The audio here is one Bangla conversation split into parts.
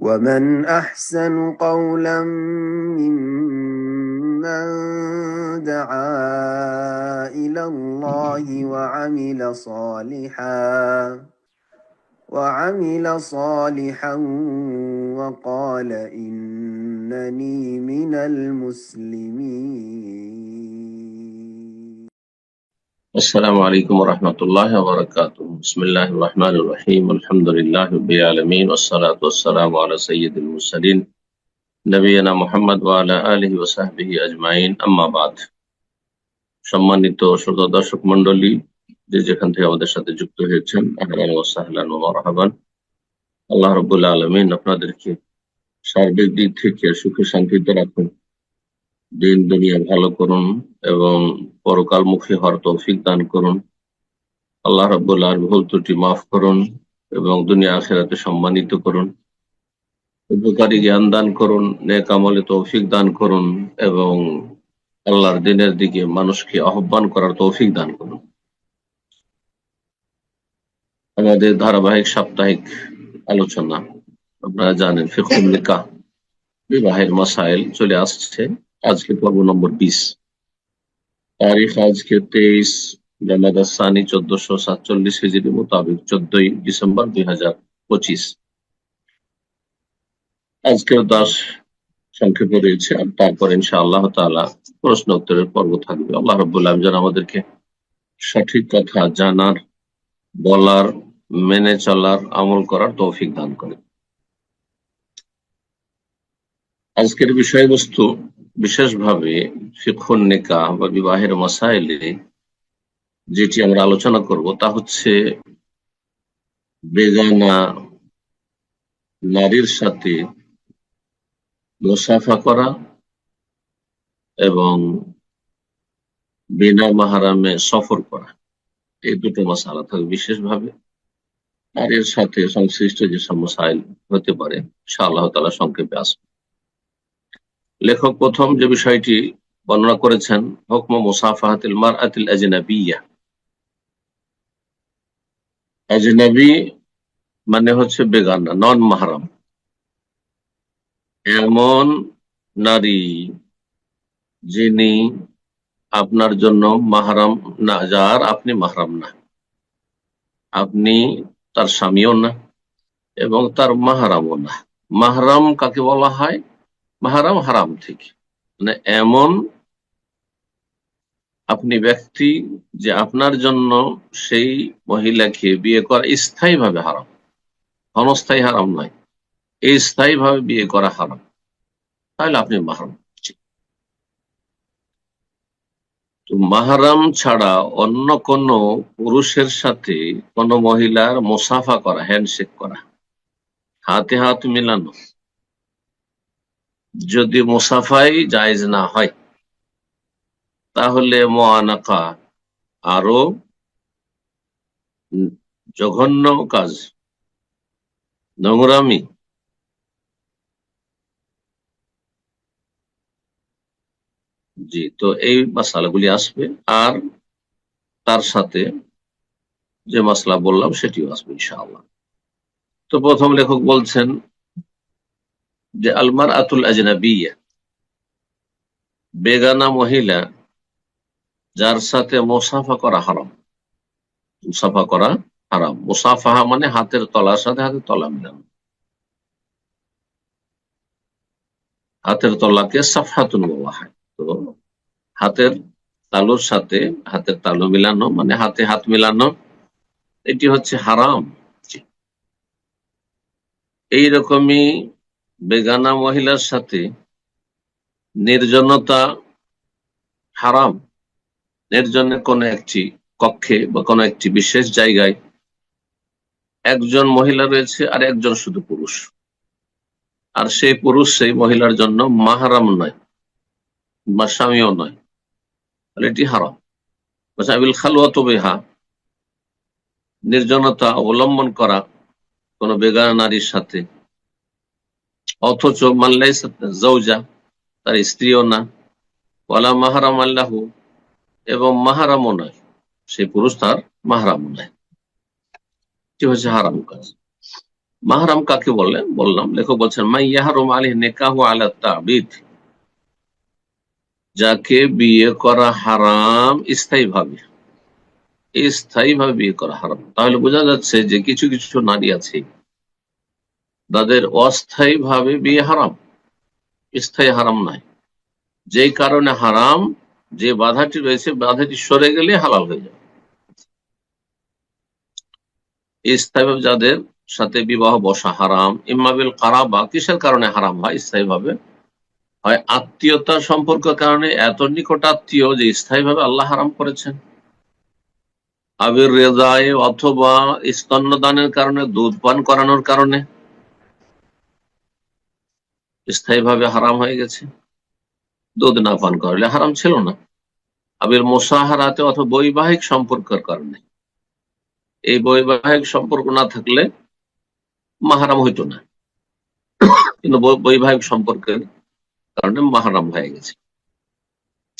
ومن أحسن قولا ممن دعا إلى الله وعمل صالحا وعمل صالحا وقال إنني من المسلمين السلام عليكم ورحمة الله وبركاته بسم الله الرحمن الرحيم الحمد لله رب العالمين والصلاة والسلام على سيد المرسلين নবীনা মোহাম্মদ ওয়ালা আলহি ওসাহবিহি আজমাইন আম্মাবাদ সম্মানিত শ্রোতা দর্শক মন্ডলী যে যেখান থেকে আমাদের সাথে যুক্ত হয়েছেন আহলান ওসাহলান ও মারহাবান আল্লাহ রবুল্লা আলমিন আপনাদেরকে সার্বিক দিক থেকে সুখে শান্তিতে রাখুন দিন দুনিয়া ভালো করুন এবং পরকালমুখী হওয়ার তৌফিক দান করুন। আল্লাহ রবুল্লাহ ভুল ত্রুটি মাফ করুন এবং দুনিয়া আখেরাতে সম্মানিত করুন। উপকারী জ্ঞান দান করুন, নেক আমলে তৌফিক দান করুন এবং আল্লাহর দিনের দিকে মানুষকে আহ্বান করার তৌফিক দান করুন। আমাদের ধারাবাহিক সাপ্তাহিক আলোচনা, আপনারা জানেন ফিকুল বিবাহের মাসাইল চলে আসছে। আজকে পর্ব নম্বর বিশ। তারিখ আজকে তেইশ জামাদাসানি চোদ্দশো সাতচল্লিশ হিজড়ি মোতাবেক চোদ্দই ডিসেম্বর দুই হাজার পঁচিশ। আজকের দাস সংক্ষেপে রয়েছে আর তারপর ইনশা আল্লাহ তালা প্রশ্ন উত্তরের পর্ব থাকবে। আল্লাহ রবুল্লাহ যেন আমাদেরকে সঠিক কথা জানার, বলার, মেনে চলার, আমল করার তৌফিক দান করে। আজকের বিষয়বস্তু বিশেষভাবে শিক্ষণ নিকা বা বিবাহের মশাইলে যেটি আমরা আলোচনা করব তা হচ্ছে বেগানা নারীর সাথে মুসাফা করা এবং বিনা মাহারামে সফর করা। এই দুটো মশালা থাকবে বিশেষভাবে। নারীর সাথে সংশ্লিষ্ট যেসব মশাইল হতে পারে সে আল্লাহ তালা সংক্ষেপে আসবে। লেখক প্রথম যে বিষয়টি বর্ণনা করেছেন, হকম মুসাফাহাতিল মার আতিল আজনাবিয়া। আজনাবি মানে হচ্ছে বেগানা নন মাহারাম এমন নারী যিনি আপনার জন্য মাহারাম না, যার আপনি মাহারাম না। আপনি তার স্বামীও না এবং তার মাহারামও না। মাহারাম কাকে বলা হয়? মাহারাম হারাম থেকে মানে এমন আপনি ব্যক্তি যে আপনার জন্য সেই মহিলাকে বিয়ে করা স্থায়ী ভাবে হারাম। ক্ষণস্থায়ী হারাম নয়। এই স্থায়ী ভাবে বিয়ে করা হারাম। তাহলে আপনি মাহারাম মাহারাম ছাড়া অন্য কোন পুরুষের সাথে কোন মহিলার মুসাফা করা হ্যান্ডশেক করা, হাতে হাত মিলানো যদি মুসাফাই জায়জ না হয়, তাহলে মোয়ানাকা আরও জঘন্য কাজ, নোংরামি। জি, তো এই মশালাগুলি আসবে, আর তার সাথে যে মশলা বললাম সেটিও আসবে, ইনশাআল্লাহ। তো প্রথম লেখক বলছেন যে আলমার আতুল আজনাবিয়া, বেগানা মহিলা যার সাথে মোসাফা করা হারাম। মুসাফা করা হারাম। মুসাফাহা মানে হাতের তলার সাথে হাতের তলা মিলানো। হাতের তলাকে সাফাতুন বলা হয় তো হাতের তালুর সাথে হাতের তালু মিলানো মানে হাতে হাত মিলানো, এটি হচ্ছে হারাম। এইরকমই বেগানা মহিলার সাথে নির্জনতা হারাম। নির্জনের কোন একটি কক্ষে বা কোনো একটি বিশেষ জায়গায় একজন মহিলা রয়েছে আর একজন শুধু পুরুষ। আর সেই পুরুষ সেই মহিলার জন্য মাহারাম নয় বা স্বামীও নয়। তাহলে এটি হারাম। আবিল খালুয়া তবে হা নির্জনতা অবলম্বন করা কোন বেগানা নারীর সাথে অথচ মাল্লাই জৌজা তার স্ত্রীও না। ওয়ালা মাহারাম আল্লাহ, এবং মাহারামও নয়। সেই পুরুষ তার মাহারামও নয়। হারাম কাজ। মাহারাম কাকে বললেন? বললাম, লেখক বলছেন, মাই ইয়াহারুম আলী নেকাহ আলা তাবিদ যাকে বিয়ে করা হারাম স্থায়ী ভাবে স্থায়ী ভাবে বিয়ে করা হারাম। তাহলে বোঝা যাচ্ছে যে কিছু কিছু নারী আছে তাদের অস্থায়ী ভাবে বিয়ে হারাম। স্থায়ী হারাম নাই যেই কারণে হারাম, যে বাধাটি রয়েছে, বাধাটি সরে গেলে হালাল হয়ে যাবে। স্থায়ীভাবে যাদের সাথে বিবাহ বসা হারাম ইমাবিল কারা বা কিসের কারণে হারাম হয়? স্থায়ীভাবে হয় আত্মীয়তার সম্পর্ক কারণে। এত নিকট আত্মীয় যে স্থায়ীভাবে আল্লাহ হারাম করেছেন। আবির রেজায় অথবা স্তন্যদানের কারণে, দুধ পান করানোর কারণে। স্থায়ীভাবে হারাম হয়ে গেছে। দুধ না পান করলে হারাম ছিল না। আবির মোসাহারাতে অথবা বৈবাহিক সম্পর্কের কারণে। এই বৈবাহিক সম্পর্ক না থাকলে মাহারাম হইতো না। কিন্তু বৈবাহিক সম্পর্কের কারণে মাহারাম হয়ে গেছে।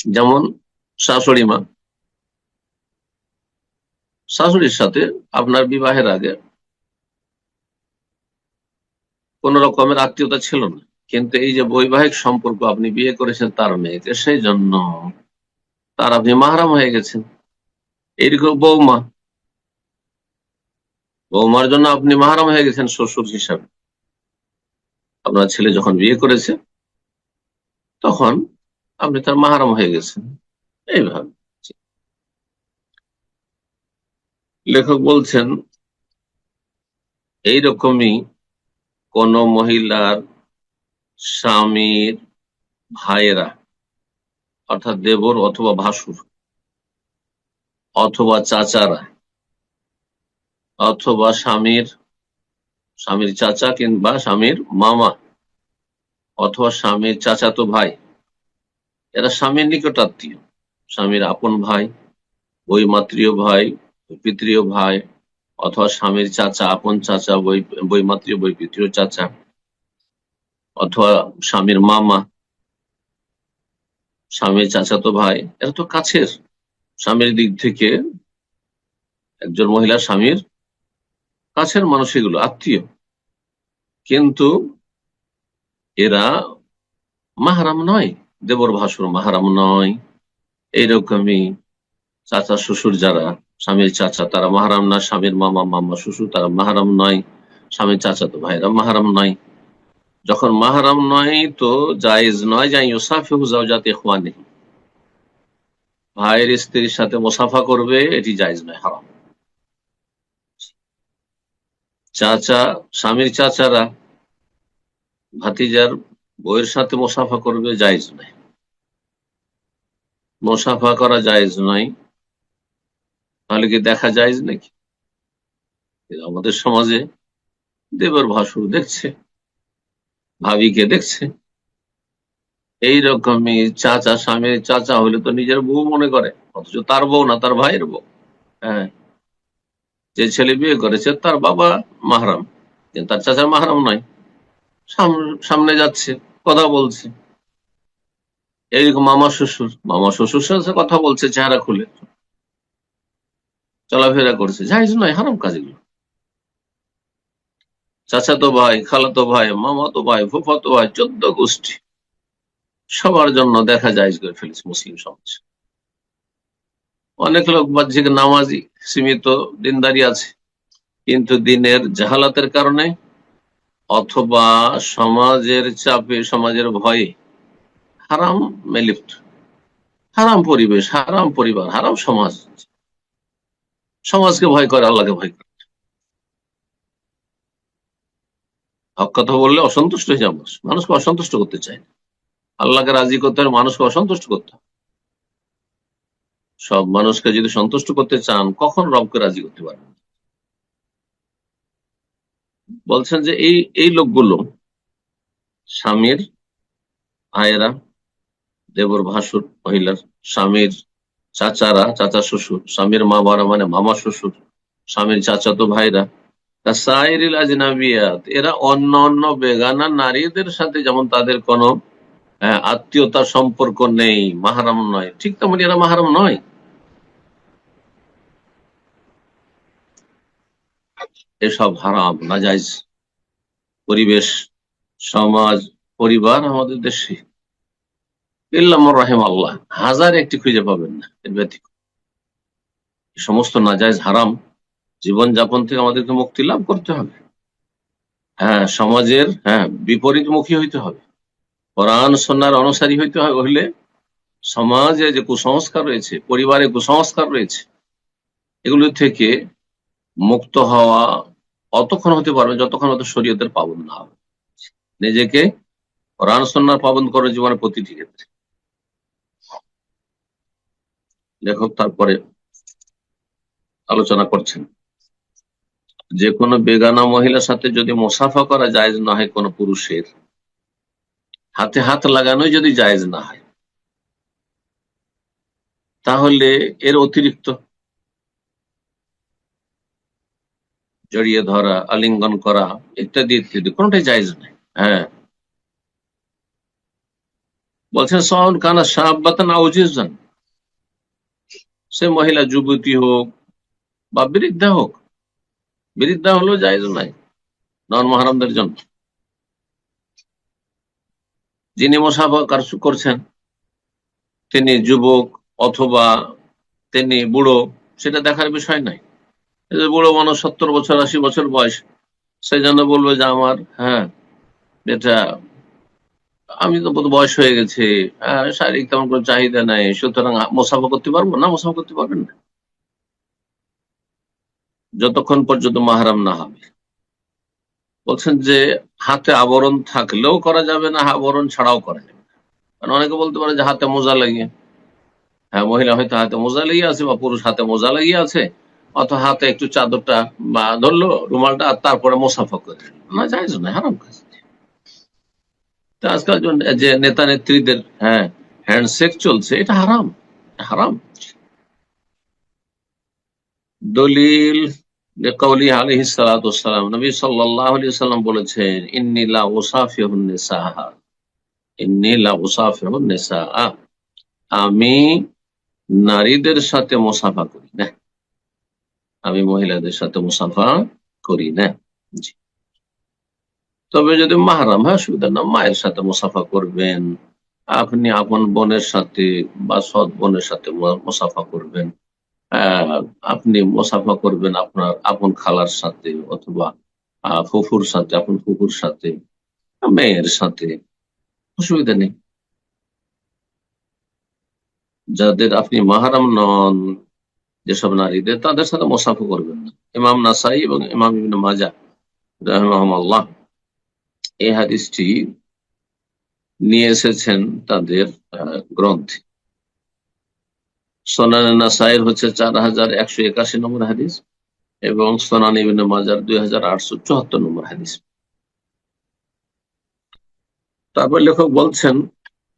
যেমন শাশুড়ি মা। শাশুড়ির সাথে আপনার বিবাহের আগে কোন রকমের আত্মীয়তা ছিল না। কিন্তু এই যে বৈবাহিক সম্পর্ক আপনি বিয়ে করেছেন তার মেয়েকে সেই জন্য তার আপনি মাহারাম হয়ে গেছেন। এইরকম বৌমা। বৌমার জন্য আপনি মাহারাম হয়ে গেছেন শ্বশুর হিসাবে। আপনার ছেলে যখন বিয়ে করেছে, তখন আপনি তার মাহারাম হয়ে গেছেন। এইভাবে। লেখক বলছেন, এইরকমই কোন মহিলার স্বামীর ভাইয়েরা, অর্থাৎ দেবর অথবা ভাসুর, অথবা চাচারা, অথবা স্বামীর স্বামীর চাচা কিংবা স্বামীর মামা, অথবা স্বামীর চাচাতো ভাই, এরা স্বামীর নিকট আত্মীয় স্বামীর আপন ভাই, বৈমাত্রীয় ভাই পিতৃয় ভাই, অথবা স্বামীর চাচা, আপন চাচা বই বৈমাত্রীয়, বৈপিত্রীয় চাচা। অথবা স্বামীর মামা, স্বামীর চাচাতো ভাই, এরা তো কাছের। স্বামীর দিক থেকে একজন মহিলা স্বামীর কাছের মানুষ এগুলো, আত্মীয়। কিন্তু এরা মাহারাম নয়, দেবর ভাসুর মাহারাম নয়। এইরকমই চাচা শ্বশুর যারা, স্বামীর চাচা তারা মাহারাম না, স্বামীর মামা মামা শ্বশুর তারা মাহারাম নয়, স্বামীর চাচা তো ভাইরা মাহারাম নয়। যখন মাহারাম নয় তো জায়েজ নয় যাই ইউসাফি হুজাও যাতে নেই ভাইয়ের স্ত্রীর সাথে মুসাফা করবে, এটি জায়েজ নয়, হারাম। চাচা, স্বামীর চাচারা ভাতিজার বইয়ের সাথে মোসাফা করবে, জায়েজ নয়। মোসাফা করা জায়েজ নয়। তাহলে কি দেখা যায় নাকি? আমাদের সমাজে দেবের ভাসুর দেখছে। ভাবিকে দেখছে। এইরকমই চাচা, স্বামীর চাচা হলে তো নিজের বউ মনে করে, অথচ তার বউ না, তার ভাইয়ের বউ। হ্যাঁ। যে ছেলে বিয়ে করেছে, তার বাবা মাহারাম, কিন্তু তার চাচার মাহারাম নয় সাম- সামনে যাচ্ছে, কথা বলছে। এইরকম মামা শ্বশুর মামা শ্বশুর সাথে কথা বলছে চেহারা খুলে। চলাফেরা করছে। জাহিজ নয় হারাম কাজগুলো। চাচাতো ভাই, খালাতো ভাই, মামাতো ভাই, ফুফাতো ভাই, চোদ্দ গোষ্ঠী। সবার জন্য দেখা যায় করে ফেলেছে মুসলিম সমাজ। অনেক লোক বাহ্যিক নামাজি, সীমিত, দিনদারি আছে। কিন্তু দিনের জাহালাতের কারণে অথবা সমাজের চাপে, সমাজের ভয়ে হারাম মেলিপ্ত হারাম পরিবেশ, হারাম পরিবার, হারাম সমাজ। সমাজকে ভয় করে, আল্লাহকে ভয় করে। হক কথা বললে অসন্তুষ্ট হয়ে যাবে মানুষ। মানুষকে অসন্তুষ্ট করতে চায় না। আল্লাহকে রাজি করতে হলে মানুষকে অসন্তুষ্ট করতে হবে সব মানুষকে যদি সন্তুষ্ট করতে চান, কখন রবকে রাজি করতে পারবেন বলছেন যে এই এই লোকগুলো, স্বামীর ভাইয়েরা দেবর ভাসুর মহিলার স্বামীর চাচারা, চাচা শ্বশুর, স্বামীর মা বাবা মানে মামা শ্বশুর, স্বামীর চাচাতো ভাইরা কাসাইরিল আজনাবিয়াত এরা অন্য অন্য বেগানা নারীদের সাথে যেমন তাদের কোনো আহ, আত্মীয়তার সম্পর্ক নেই মাহারাম নয়। ঠিক তেমন এরা মাহারাম নয়। এসব হারাম নাজাইজ। পরিবেশ সমাজ পরিবার আমাদের দেশে। ইল্লাম রাহেম আল্লাহ। হাজার একটি খুঁজে পাবেন না এর ব্যতীত এই সমস্ত নাজায়জ হারাম। জীবন যাপন থেকে আমাদেরকে মুক্তি লাভ করতে হবে। হ্যাঁ সমাজের হ্যাঁ বিপরীতমুখী হইতে হবে। কোরআন সন্ন্যার অনুসারী হইতে হবে হইলে সমাজে যে কুসংস্কার রয়েছে, পরিবারে কুসংস্কার রয়েছে, এগুলো থেকে মুক্ত হওয়া অতক্ষণ হতে পারবে যতক্ষণ হয়তো শরীয়তের পাবন না হবে। নিজেকে কোরআন সন্ন্যার পাবন করে জীবনের প্রতিটি ক্ষেত্রে। লেখক তারপরে আলোচনা করছেন। যে কোনো বেগানা মহিলার সাথে যদি মোসাফা করা জায়েজ না হয় কোনো পুরুষের, হাতে হাত লাগানোই যদি জায়েজ না হয়, তাহলে এর অতিরিক্ত জড়িয়ে ধরা, আলিঙ্গন করা ইত্যাদি ইত্যাদি কোনটাই জায়েজ নাই হ্যাঁ। বলছেন সহন কানা সাহাবাতান আউজিজান সে মহিলা যুবতী হোক বা বৃদ্ধা হোক বৃদ্ধা হলেও জায়েজ নাই। নন মহারামদের জন্য। যিনি মোসাফা কার- করছেন তিনি যুবক অথবা তিনি বুড়ো সেটা দেখার বিষয় নাই। বুড়ো মানুষ সত্তর বছর আশি বছর বয়স সেই জন্য বলবে যে আমার হ্যাঁ এটা আমি তো বহুত বয়স হয়ে গেছে হ্যাঁ, শারীরিক তেমন কোনো চাহিদা নাই সুতরাং মোসাফা করতে পারব? না মোসাফা করতে পারবেন না। যতক্ষণ পর্যন্ত মাহারাম না হবে। বলছেন যে হাতে আবরণ থাকলেও করা যাবে না, আবরণ ছাড়াও করা যাবে। কারণ অনেকে বলতে পারে যে হাতে মোজা লাগিয়ে। হ্যাঁ মহিলা হয়তো হাতে মোজা লাগিয়ে আছে বা পুরুষ হাতে মোজা লাগিয়ে আছে, অথবা হাতে একটু চাদরটা বা ধরলো, রুমালটা, আর তারপরে মোসাফা করে না যাই না হারাম কাজ। আজকাল যে নেতা নেত্রীদের হ্যাঁ হ্যান্ডশেক চলছে, এটা হারাম হারাম। দলিল সাল্লাম বলেছেন আমি নারীদের সাথে মুসাফা করি না। আমি মহিলাদের সাথে মুসাফা করি না। তবে যদি মাহারাম হয় সুবিধা না, মায়ের সাথে মুসাফা করবেন। আপনি আপন বোনের সাথে বা সৎ বোনের সাথে মুসাফা করবেন। আপনি মুসাফা করবেন আপনার আপন খালার সাথে অথবা ফুফুর সাথে, আপন ফুফুর সাথে, মেয়ের সাথে। অসুবিধা নেই। যাদের আপনি মাহারাম নন, যেসব নারীদের, তাদের সাথে মোসাফা করবেন না। ইমাম নাসাই এবং ইমাম ইবনে মাজা রহমাল্লাহ এই হাদিসটি নিয়ে এসেছেন তাদের গ্রন্থে। সোনান নাসাইর হচ্ছে চার হাজার একশো একাশি নম্বর হাদিস এবং সোনান ইবিন মাজার দুই হাজার আটশো চুয়াত্তর নম্বর হাদিস। তারপর লেখক বলছেন,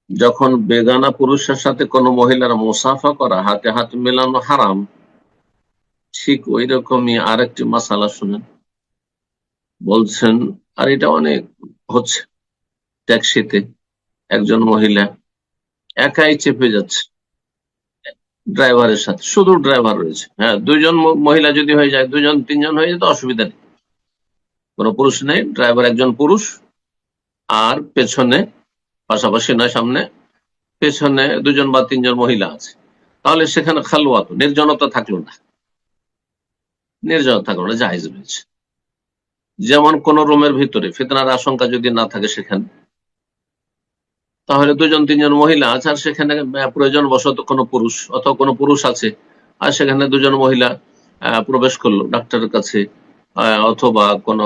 যখন বেগানা পুরুষের সাথে কোনো মহিলার মুসাফা করা, হাতে হাত মেলানো হারাম, ঠিক ওই রকমই আরেকটি মাসালা শুনেন। বলছেন, আর এটা অনেক হচ্ছে ট্যাক্সিতে একজন মহিলা একাই চেপে যাচ্ছে। ড্রাইভারের সাথে, শুধু ড্রাইভার রয়েছে। হ্যাঁ দুইজন মহিলা যদি হয়ে যায় দুজন তিনজন হয়ে যায় অসুবিধা নেই। কোনো পুরুষ নেই ড্রাইভার একজন পুরুষ, আর পেছনে, পাশাপাশি নয়, সামনে, পেছনে দুজন বা তিনজন মহিলা আছে। তাহলে সেখানে খালুয়াত নির্জনতা থাকল না। নির্জনতা থাকল না জাহেজ রয়েছে। যেমন কোন রুমের ভিতরে ফিতনার আশঙ্কা যদি না থাকে সেখানে তাহলে দুজন তিনজন মহিলা আছে আর সেখানে প্রয়োজন বশত কোনো পুরুষ অথবা কোনো পুরুষ আছে আর সেখানে দুজন মহিলা প্রবেশ করল ডাক্তারের কাছে অথবা কোনো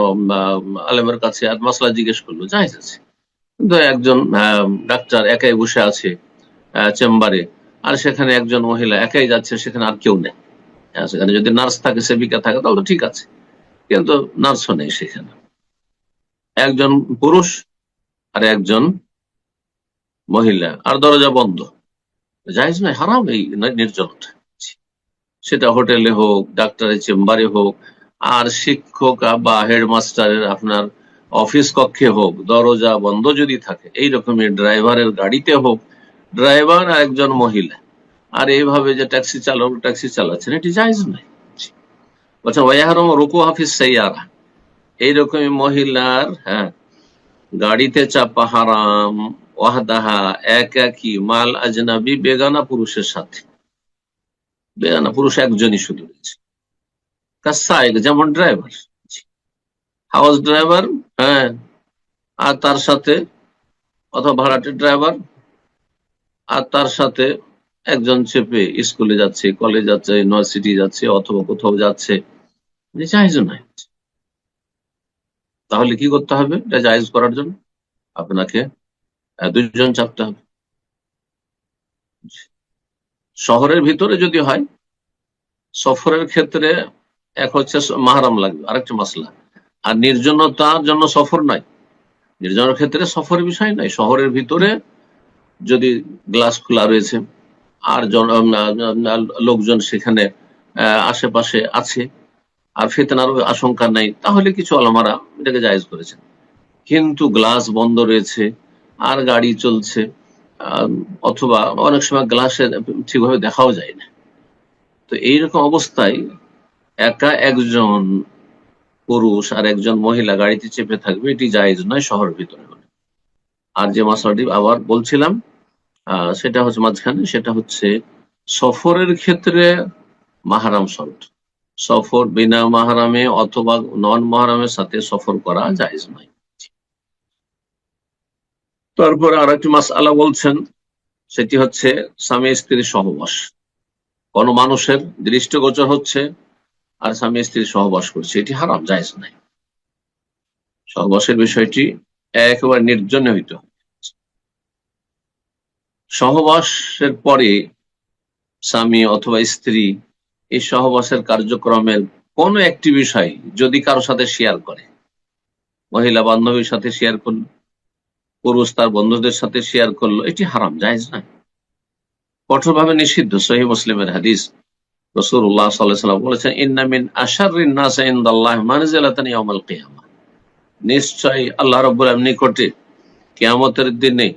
আলেমের কাছে আর মশলা জিজ্ঞেস করল জাহেজ আছে। কিন্তু একজন ডাক্তার একাই বসে আছে চেম্বারে আর সেখানে একজন মহিলা একাই যাচ্ছে সেখানে আর কেউ নেই। হ্যাঁ, সেখানে যদি নার্স থাকে সেবিকা থাকে তাহলে ঠিক আছে। কিন্তু নার্সও নেই সেখানে। একজন পুরুষ আর একজন মহিলা, আর দরজা বন্ধ। জাহেজ নয়, হারাম এই নির্জনতা। সেটা হোটেলে হোক, ডাক্তারের চেম্বারে হোক, আর শিক্ষক বা হেডমাস্টারের, আপনার অফিস কক্ষে হোক, দরজা বন্ধ যদি থাকে, এই রকমের ড্রাইভারের গাড়িতে হোক, ড্রাইভার আর একজন মহিলা। আর এইভাবে যে ট্যাক্সি চালক, ট্যাক্সি চালাচ্ছেন, এটি জায়জ নয়। বলছেন ওয়াহারম রুকু হাফিজ সাইয়ারা। এইরকমই মহিলার হ্যাঁ গাড়িতে চাপা হারাম ওয়াহদাহা, এক একই মাল আজনাবি, বেগানা পুরুষের সাথে। বেগানা পুরুষ একজনই শুধু রয়েছে। কাসাইক যেমন ড্রাইভার হাউস ড্রাইভার হ্যাঁ। আর তার সাথে, অথবা ভাড়াটের ড্রাইভার আর তার সাথে একজন চেপে স্কুলে যাচ্ছে কলেজ যাচ্ছে ইউনিভার্সিটি যাচ্ছে, অথবা কোথাও যাচ্ছে। জাহেজ নাই। তাহলে কি করতে হবে? এটা জাহেজ করার জন্য আপনাকে দুজন চাপতে হবে। শহরের ভিতরে যদি হয়, সফরের ক্ষেত্রে এক হচ্ছে মাহারাম লাগবে, আরেকটা মাসলা। আর নির্জনতার জন্য সফর নাই নির্জনের ক্ষেত্রে সফরের বিষয় নাই শহরের ভিতরে যদি গ্লাস খোলা রয়েছে, আর লোকজন সেখানে আশেপাশে আছে, আর ফেতনার আশঙ্কা নাই, তাহলে কিছু আলমারা এটাকে জায়েজ করেছেন। কিন্তু গ্লাস বন্ধ রয়েছে আর গাড়ি চলছে অথবা অনেক সময় গ্লাসে ঠিকভাবে দেখাও যায় না। তো এইরকম অবস্থায় একা একজন পুরুষ আর একজন মহিলা গাড়িতে চেপে থাকবে, এটি জায়েজ নয় শহরের ভিতরে আর যে মশলাটি আবার বলছিলাম সেটা হচ্ছে মাঝখানে, সেটা হচ্ছে সফরের ক্ষেত্রে মাহারাম শর্ত। সফর বিনা মাহারামে অথবা নন মাহারামের সাথে সফর করা জায়েজ নয়। তারপরে আর একটি মাস আলা বলছেন, সেটি হচ্ছে স্বামী স্ত্রীর সহবাস। কোন মানুষের দৃষ্টিগোচর হচ্ছে আর স্বামী স্ত্রী সহবাস করছে। এটি হারাম, জায়েজ নাই। সহবাসের বিষয়টি একেবারে নির্জনে হইতে হবে সহবাসের পরে স্বামী অথবা স্ত্রী এই সহবাসের কার্যক্রমের কোন একটি বিষয় যদি কারোর সাথে শেয়ার করে, মহিলা বান্ধবীর সাথে শেয়ার করল পুরুষ তার বন্ধুদের সাথে শেয়ার করল, এটি হারাম, জায়েজ না। কঠোরভাবে নিষিদ্ধ সহি মুসলিমের হাদিস। রসুল্লাহ সাল্লাম বলেছেন ইন্নামিন আশারিন আল্লাহ রাব্বুল আলামিন নিকটে কিয়ামতের দিনে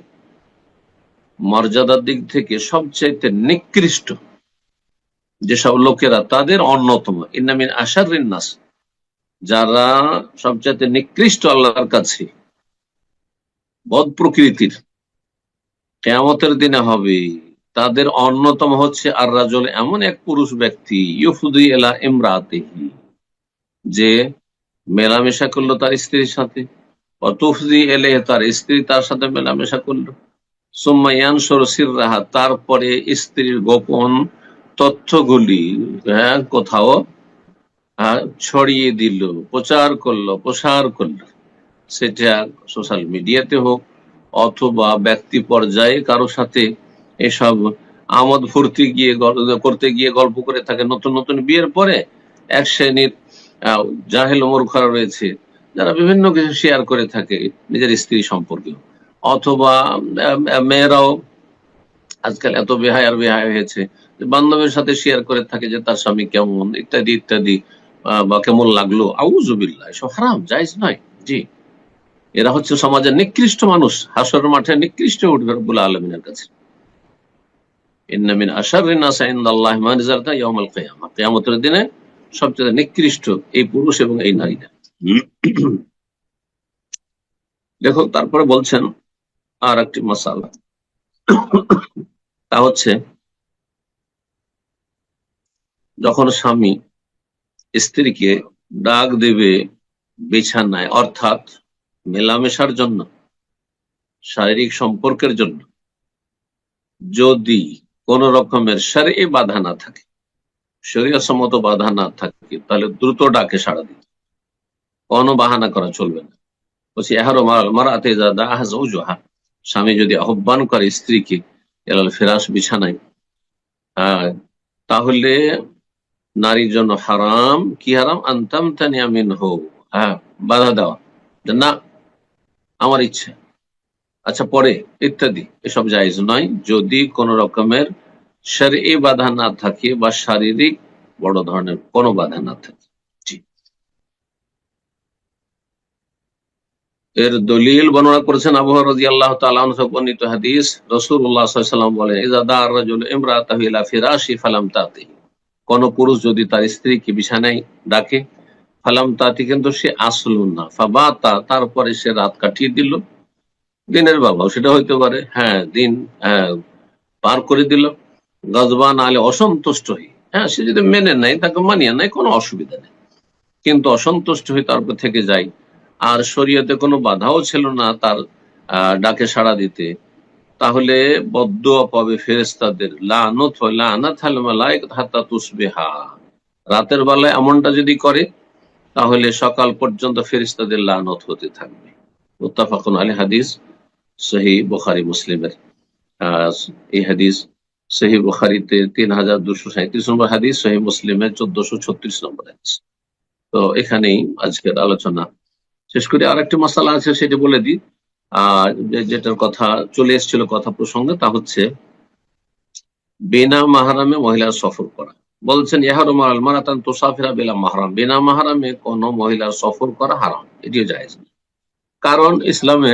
মর্যাদার দিক থেকে সবচাইতে নিকৃষ্ট যেসব লোকেরা তাদের অন্যতম ইন্নামিন আশারিন নাস যারা সবচাইতে নিকৃষ্ট আল্লাহর কাছে বদ প্রকৃতির। কেয়ামতের দিনে হবে। তাদের অন্যতম হচ্ছে আর রাজল এমন এক পুরুষ ব্যক্তি, ইউফুদি এলা ইমরাতেহি, যে মেলামেশা করল তার স্ত্রীর সাথে। অতুফদি এলে তার স্ত্রী তার সাথে মেলামেশা করল। সুম্মায়ান সরসির রাহা তারপরে স্ত্রীর গোপন তথ্যগুলি হ্যাঁ কোথাও ছড়িয়ে দিল, প্রচার করল, প্রসার করল। সেটা সোশ্যাল মিডিয়াতে হোক অথবা ব্যক্তি পর্যায়ে কারও সাথে এসব আমোদ ফুর্তি গিয়ে করতে গিয়ে গল্প করে থাকে, নতুন নতুন বিয়ের পরে এক শ্রেণির জাহেল মূর্খরা রয়েছে, যারা বিভিন্ন কিছু শেয়ার করে থাকে নিজের স্ত্রী সম্পর্কে অথবা মেয়েরাও আজকাল এত বেহায় আর বেহায় হয়েছে বান্ধবের সাথে শেয়ার করে থাকে যে তার স্বামী কেমন, ইত্যাদি ইত্যাদি বা কেমন লাগল আউজুবিল্লাহ এসব হারাম, জায়েজ নয়, জি। এরা হচ্ছে সমাজের নিকৃষ্ট মানুষ। হাসর মাঠে নিকৃষ্ট উঠবে রব্বুল আলমিনের কাছে। দিনে সবচেয়ে নিকৃষ্ট এই পুরুষ এবং এই নারীরা। তারপরে বলছেন আর একটি মশালা তা হচ্ছে, যখন স্বামী স্ত্রীকে ডাক দেবে বিছানায়, অর্থাৎ মেলামেশার জন্য, শারীরিক সম্পর্কের জন্য যদি কোন রকমের সারে বাধা না থাকে শরীয়সম্মত বাধা না থাকে, তাহলে দ্রুত ডাকে সাড়া দিতে। কোনো বাহানা করা চলবে না। বলছি, এহারো মারাতে দাদা আহাজ উজুহা স্বামী যদি আহ্বান করে স্ত্রীকে এলাল ফেরাস বিছানায়। তাহলে নারীর জন্য হারাম, কি হারাম? আনতাম তানিয়ামিন হো হ্যাঁ বাধা দেওয়া। না আমার ইচ্ছা। আচ্ছা পরে, ইত্যাদি। এসব জায়েজ নয়। যদি কোন রকমের শারীরিক বাধা না থাকে বা শারীরিক বড় ধরনের কোনো বাধা না থাকে। এর দলিল বর্ণনা করেছেন আবহাওয়া কোন পুরুষ যদি তার স্ত্রীকে বিছানায় ডাকে ফালাম তাতি কিন্তু সে আসলো না। ফাবাতা তারপরে সে রাত কাটিয়ে দিল। দিনের বাবাও সেটা হইতে পারে। হ্যাঁ দিন হ্যাঁ, পার করে দিল। গজবান আলে অসন্তুষ্ট হই। হ্যাঁ সে যদি মেনে নেয় তাকে মানিয়ে নেয় কোনো অসুবিধা নেই। কিন্তু অসন্তুষ্ট হয়ে তারপর থেকে যায়। আর শরীয়তে কোনো বাধাও ছিল না তার ডাকে সাড়া দিতে। তাহলে বদ্ধ পাবে ফেরেস্তাদের লানত লানাত হাল মালাইকাত হাত্তা তুসবিহা। রাতের বেলায় এমনটা যদি করে তাহলে সকাল পর্যন্ত ফেরিস্তাদের লানত হতে থাকবে। মুত্তাফাকুন আলী হাদিস, সহি বুখারি, মুসলিমের। এই হাদিস সহি বুখারিতে তিন হাজার দুশো সাঁত্রিশ নম্বর হাদিস, সহি মুসলিমের চোদ্দশো ছত্রিশ নম্বর হাদিস। তো এখানেই আজকের আলোচনা শেষ করে। আরেকটি মশালা আছে, সেটি বলে দিই। আর যেটার কথা চলে এসেছিল কথা প্রসঙ্গে, তা হচ্ছে, বিনা মাহারামে মহিলার সফর করা। বলছেন ইহারুম আল মারাতান তুসাফিরা বিলা মাহারাম। বিনা মাহারামে কোনো মহিলার সফর করা হারাম, এটিও জায়েজ কারণ ইসলামে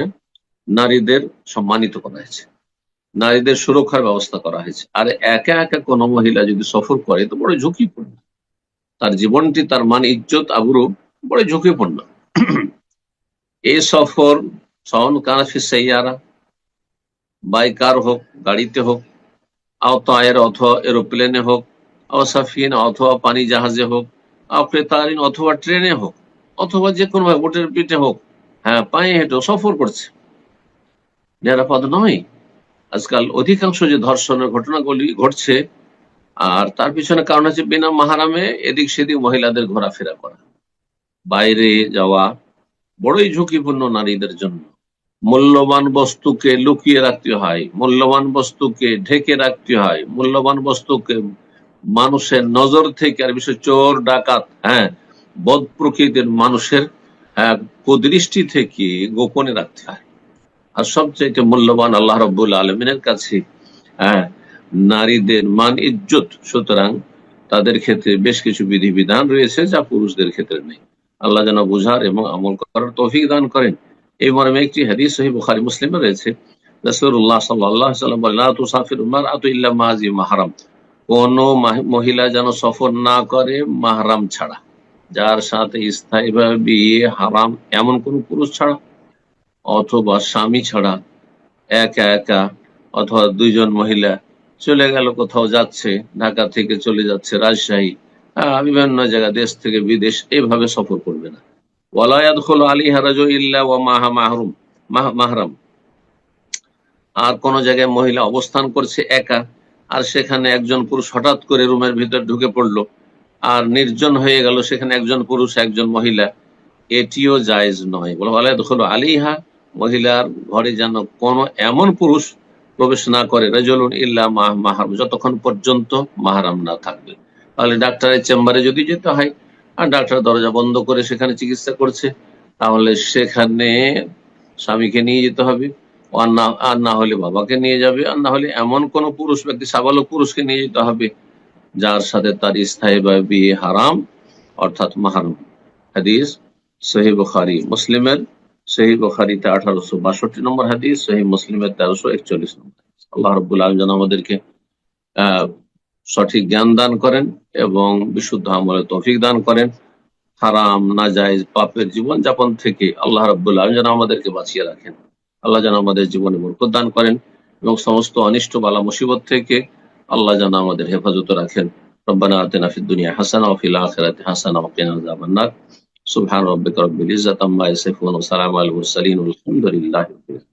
নারীদের সম্মানিত করা হয়েছে, নারীদের সুরক্ষার ব্যবস্থা করা হয়েছে। আর একা একা কোনো মহিলা যদি সফর করে, তো বড় ঝুঁকিপূর্ণ। তার জীবনটি, তার মান, ইজ্জত, আবরু বড় ঝুঁকিপূর্ণ। এই সফর সহন কানাফি সাইয়ারা বাইকার হোক, গাড়িতে হোক, আওতায়ের অথবা এরোপ্লেনে হোক অসাফিন অথবা পানি জাহাজে হোক আফ্রেতারিন অথবা ট্রেনে হোক, অথবা যে কোনো ভাবে ওটের পিঠে হোক হ্যাঁ পায়ে হেঁটে সফর করছে। নিরাপদ নয়। আজকাল অধিকাংশ যে ধর্ষণের ঘটনাগুলি ঘটছে, আর তার পিছনে কারণ হচ্ছে বিনা মাহারামে এদিক সেদিক মহিলাদের ঘোরাফেরা করা। বাইরে যাওয়া বড়ই ঝুঁকিপূর্ণ নারীদের জন্য। মূল্যবান বস্তুকে লুকিয়ে রাখতে হয়, মূল্যবান বস্তুকে ঢেকে রাখতে হয়, মূল্যবান বস্তুকে মানুষের নজর থেকে আর বিশেষ চোর ডাকাত হ্যাঁ বদ প্রকৃতির মানুষের হ্যাঁ, কুদৃষ্টি থেকে গোপনে রাখতে হয়। আর সবচেয়ে মূল্যবান আল্লাহ রব্বুল আলমিনের কাছে হ্যাঁ নারীদের মান ইজ্জত সুতরাং তাদের ক্ষেত্রে বেশ কিছু বিধিবিধান রয়েছে যা পুরুষদের ক্ষেত্রে নেই। আল্লাহ যেন বুঝার এবং আমল করার তৌফিক দান করেন। এই মর্মে একটি হাদিস সহি বুখারী মুসলিমে রয়েছে। রাসূলুল্লাহ সাল্লাল্লাহু আলাইহি ওয়াসাল্লাম বলেন লা তুসাফিরু মারআতু ইল্লা মাজি মাহরাম। কোন মহিলা যেন সফর না করে মাহরাম ছাড়া। যার সাথে স্থায়ীভাবে বিয়ে হারাম এমন কোন পুরুষ ছাড়া, অথবা স্বামী ছাড়া, একা একা, অথবা দুইজন মহিলা চলে গেল কোথাও যাচ্ছে, ঢাকা থেকে চলে যাচ্ছে রাজশাহী বিভিন্ন জায়গা দেশ থেকে বিদেশ এইভাবে সফর করবে না। ওয়ালায়াদ হল আলী হারাজ ইল্লা ওয়া মাহা মাহরুম, মাহ- মাহরাম। আর কোন জায়গায় মহিলা অবস্থান করছে একা আর সেখানে একজন পুরুষ হঠাৎ করে রুমের ভিতর ঢুকে পড়ল। আর নির্জন হয়ে গেল, সেখানে একজন পুরুষ, একজন মহিলা। এটিও জায়েজ নয়। বলে ওয়ালায়াদ হল আলিহা মহিলার ঘরে যেন কোনো এমন পুরুষ প্রবেশ না করে, রাজলুন ইল্লা মাহ, মাহারাম যতক্ষণ পর্যন্ত মাহারাম না থাকবে। তাহলে ডাক্তারের চেম্বারে যদি যেতে হয়, আর ডাক্তার দরজা বন্ধ করে সেখানে চিকিৎসা করছে, তাহলে সেখানে স্বামীকে নিয়ে যেতে হবে। আর না আর না হলে বাবাকে নিয়ে যাবে, আর না হলে এমন কোন পুরুষ ব্যক্তি, সাবালক পুরুষকে নিয়ে যেতে হবে, যার সাথে তার স্থায়ী বা বিয়ে হারাম, অর্থাৎ মাহারাম। হাদিস সহি বুখারি, মুসলিমের সহি বুখারিতে আঠারোশো বাষট্টি নম্বর হাদিস সহি মুসলিমের তেরোশো একচল্লিশ নম্বর। আল্লাহ রব্বুল আলম যেন আমাদেরকে সঠিক জ্ঞান দান করেন এবং বিশুদ্ধ আমলে তৌফিক দান করেন। হারাম না নাজাইজ পাপের জীবন যাপন থেকে আল্লাহ রব্বুল আলম যেন আমাদেরকে বাঁচিয়ে রাখেন। আল্লাহ যেন আমাদের জীবনে বরকত দান করেন এবং সমস্ত অনিষ্ট বালা মুসিবত থেকে আল্লাহ যেন আমাদের হেফাজত রাখেন ربنا آتنا في الدنيا حسنة وفي الآخرة حسنة وقنا عذاب النار سبحان ربك رب العزة عما يصفون وسلام على المرسلين والحمد لله رب العالمين